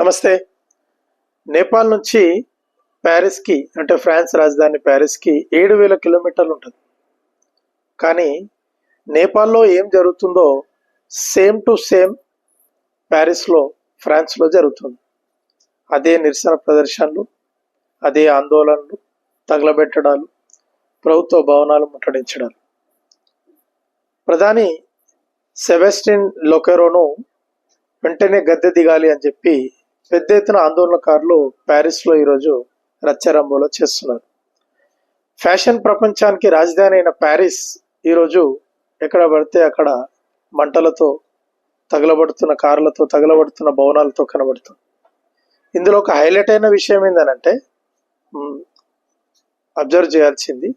నమస్తే. నేపాల్ నుంచి ప్యారిస్కి అంటే ఫ్రాన్స్ రాజధాని ప్యారిస్కి ఏడు వేల కిలోమీటర్లు ఉంటుంది. కానీ నేపాల్లో ఏం జరుగుతుందో సేమ్ టు సేమ్ ప్యారిస్లో ఫ్రాన్స్లో జరుగుతుంది. అదే నిరసన ప్రదర్శనలు అదే ఆందోళనలు తగలబెట్టడాలు ప్రభుత్వ భవనాలు ముట్టడించడాలు. ప్రధాని సెబెస్టిన్ లొకెరోను వెంటనే గద్దె దిగాలి అని చెప్పి పెద్ద ఎత్తున ఆందోళనకారులు ప్యారిస్లో ఈరోజు రచ్చరంబోలో చేస్తున్నారు. ఫ్యాషన్ ప్రపంచానికి రాజధాని అయిన ప్యారిస్ ఈరోజు ఎక్కడ పడితే అక్కడ మంటలతో తగలబడుతున్న కార్లతో తగలబడుతున్న భవనాలతో కనబడుతుంది. ఇందులో ఒక హైలైట్ అయిన విషయం ఏంటంటే అబ్జర్వ్ చేయాల్సింది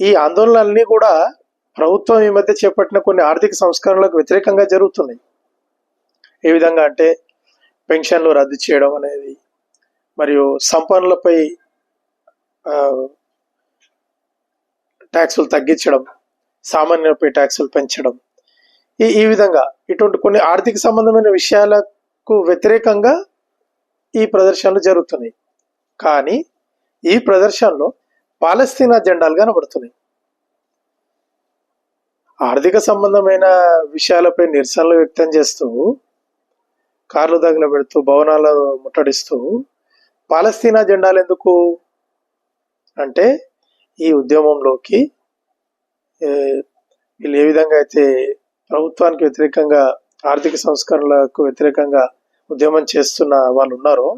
ఈ ఆందోళనలన్నీ కూడా ప్రభుత్వం ఈ మధ్య చేపట్టిన కొన్ని ఆర్థిక సంస్కరణలకు వ్యతిరేకంగా జరుగుతున్నాయి. ఏ విధంగా అంటే పెన్షన్లు రద్దు చేయడం అనేది మరియు సంపన్నులపై ట్యాక్సులు తగ్గించడం సామాన్యులపై ట్యాక్సులు పెంచడం. ఈ ఈ విధంగా ఇటువంటి కొన్ని ఆర్థిక సంబంధమైన విషయాలకు వ్యతిరేకంగా ఈ ప్రదర్శనలు జరుగుతున్నాయి. కానీ ఈ ప్రదర్శనలో పాలస్తీనా జెండాలు కనబడుతున్నాయి. ఆర్థిక సంబంధమైన విషయాలపై నిరసనలు వ్యక్తం చేస్తూ కార్లు తగలబెడుతూ భవనాలు ముట్టడిస్తూ పాలస్తీనా జెండాలు ఎందుకు అంటే ఈ ఉద్యమంలోకి వీళ్ళు ఏ విధంగా అయితే ప్రభుత్వానికి వ్యతిరేకంగా ఆర్థిక సంస్కరణలకు వ్యతిరేకంగా ఉద్యమం చేస్తున్న వాళ్ళు ఉన్నారో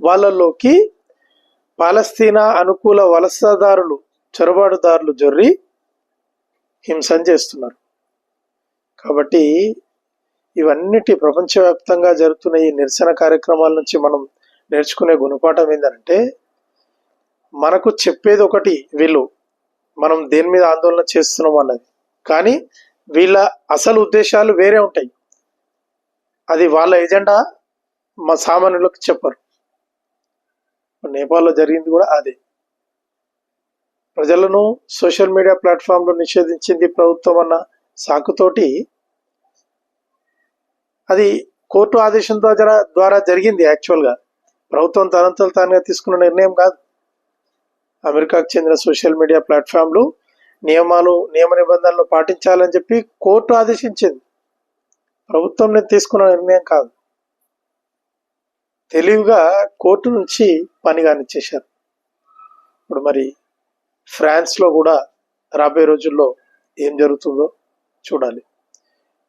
వాళ్ళలోకి పాలస్తీనా అనుకూల వలసదారులు చొరబాటుదారులు జొర్రి హింసం చేస్తున్నారు. కాబట్టి ఇవన్నిటి ప్రపంచవ్యాప్తంగా జరుగుతున్న ఈ నిరసన కార్యక్రమాల నుంచి మనం నేర్చుకునే గుణపాఠం ఏంటంటే మనకు చెప్పేది ఒకటి వీళ్ళు మనం దేని మీద ఆందోళన చేస్తున్నాం అన్నది. కానీ వీళ్ళ అసలు ఉద్దేశాలు వేరే ఉంటాయి. అది వాళ్ళ ఎజెండా మా సామాన్యులకు చెప్పరు. నేపాల్లో జరిగింది కూడా అదే. ప్రజలను సోషల్ మీడియా ప్లాట్ఫామ్లో నిషేధించింది ప్రభుత్వం అన్న సాకుతోటి అది కోర్టు ఆదేశం ద్వారా ద్వారా జరిగింది యాక్చువల్గా. ప్రభుత్వం తనంతలు తానుగా తీసుకున్న నిర్ణయం కాదు. అమెరికాకు చెందిన సోషల్ మీడియా ప్లాట్ఫామ్లు నియమాలు నియమ నిబంధనలు పాటించాలని చెప్పి కోర్టు ఆదేశించింది. ప్రభుత్వం నేను తీసుకున్న నిర్ణయం కాదు. తెలివిగా కోర్టు నుంచి పని కానిచ్చేశారు. ఇప్పుడు మరి ఫ్రాన్స్లో కూడా రాబోయే రోజుల్లో ఏం జరుగుతుందో చూడాలి.